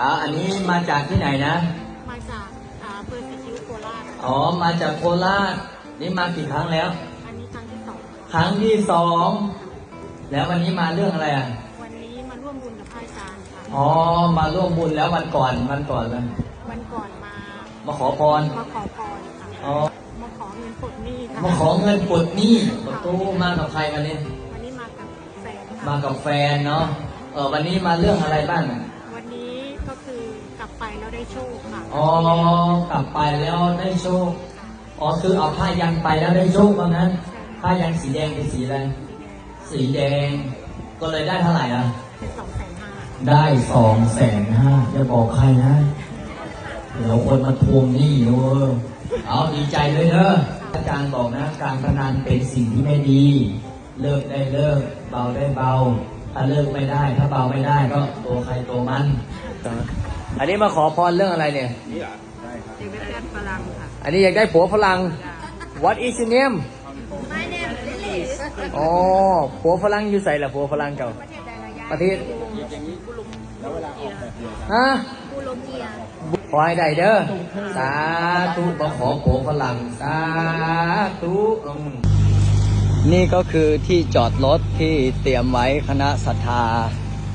อ่าอันนี้มาจากที่ไหนนะ มาจากอ่าอำเภอสีคิ้วโคราชอ๋อ มาจากโคราช นี่มากี่ครั้งแล้ว อันนี้ครั้งที่สองครั้งที่สอง แล้ววันนี้มาเรื่องอะไรอะ วันนี้มาร่วมบุญกับพระอาจารย์ค่ะ อ๋อ มาร่วมบุญแล้ววันก่อนวันก่อนเลยวันก่อนมา มาขอพร มาขอพรค่ะอ๋อ มาขอเงินปลดหนี้ค่ะ มาขอเงินปลดหนี้ประตูมากับใครวันนี้ วันนี้มากับแฟนค่ะมากับแฟนเนาะ เออวันนี้มาเรื่องอะไรบ้างอะ ไปแล้วได้โชคค่ะ อ๋อกลับไปแล้วได้โชค อ๋อคือเอาผ้ายันไปแล้วได้โชคว่างั้นผ้ายันสีแดงเป็นสีอะไรสีแดง ก็เลยได้เท่าไหร่อะเป็นสองแสนห้าได้สองแสนห้าจะบอกใครนะเดี๋ยวคนมาทวงหนี้เว้ยเอาดีใจด้วยเนอะอาจารย์บอกนะ การพนันเป็นสิ่งที่ไม่ดี เลิกได้เลิก เบาได้เบา ถ้าเลิกไม่ได้ ถ้าเบาไม่ได้ก็ตัวใครตัวมัน อันนี้มาขอพรเรื่องอะไรเนี่ยเด็กแพทย์พลังค่ะอันนี้อยากได้ผัวฝรั่ง What is your name My name is Lily อ๋อผัวฝรั่งอยู่ใส่ละผัวฝรั่งเจ้าประเทศฮะบูโลเกียขอให้ได้เด้อ สาธุมาขอผัวฝรั่ง สาธุอืมนี่ก็คือที่จอดรถที่เตรียมไว้คณะศรัทธา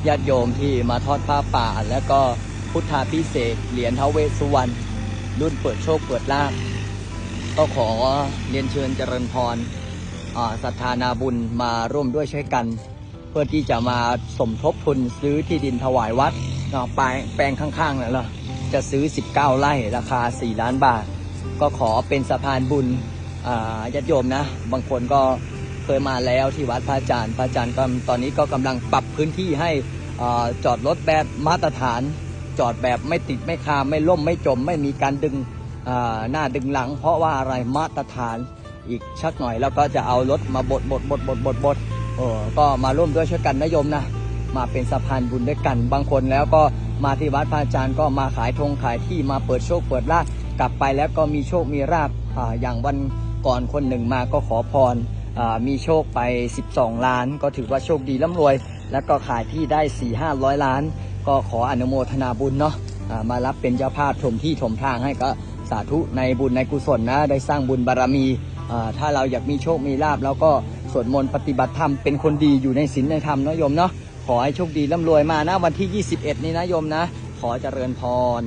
ญาติโยมที่มาทอดผ้าป่า แล้วก็พุทธาพิเศษเหรียญท้าวเวสุวรรณรุ่นเปิดโชคเปิดลาภก็ขอเรียนเชิญเจริญพรศรัทธานาบุญมาร่วมด้วยช่วยกัน เพื่อที่จะมาสมทบทุนซื้อที่ดินถวายวัดนาะแปลงแปลงข้างๆนั่นแหละจะซื้อ 19 ไร่ราคา 4 ล้านบาท ก็ขอเป็นสะพานบุญญาติโยมนะ บางคนก็ ยมาแล้วที่วัดพระอาจารย์พระอาจารย์ก็ตอนนี้ก็กำลังปรับพื้นที่ให้อจอดรถแบบมาตรฐาน จอดแบบไม่ติดไม่คาไม่ล่มไม่จม ไม่มีการดึงหน้าดึงหลัง เพราะว่าอะไรมาตรฐานอีกชักหน่อยแล้วก็จะเอารถมาบดบดบดบดบดบดเออก็มาร่วมด้วยช่วยกันนะโยมนะมาเป็นสะพานบุญด้วยกัน บางคนแล้วก็มาที่วัดพระอาจารย์ก็มาขายธงขายที่มาเปิดโชคเปิดลาภกลับไปแล้วก็มีโชคมีราบออย่างวันก่อนคนหนึ่งมาก็ขอพร มีโชคไป 12 ล้าน ก็ถือว่าโชคดีร่ำรวย แล้วก็ขายที่ได้ 4 5 0 0 ล้าน ก็ขออนุโมทนาบุญเนาะมารับเป็นเจ้าภาพถมที่ถมทางให้ก็สาธุในบุญในกุศลนะ ได้สร้างบุญบารมี ถ้าเราอยากมีโชคมีลาบแล้วก็สวดมนต์ปฏิบัติธรรมเป็นคนดีอยู่ในศีลในธรรมเนาะโยมเนาะขอให้โชคดีร่ำรวยมานะวันที่ 21 นี้นะโยมนะ ขอเจริญพร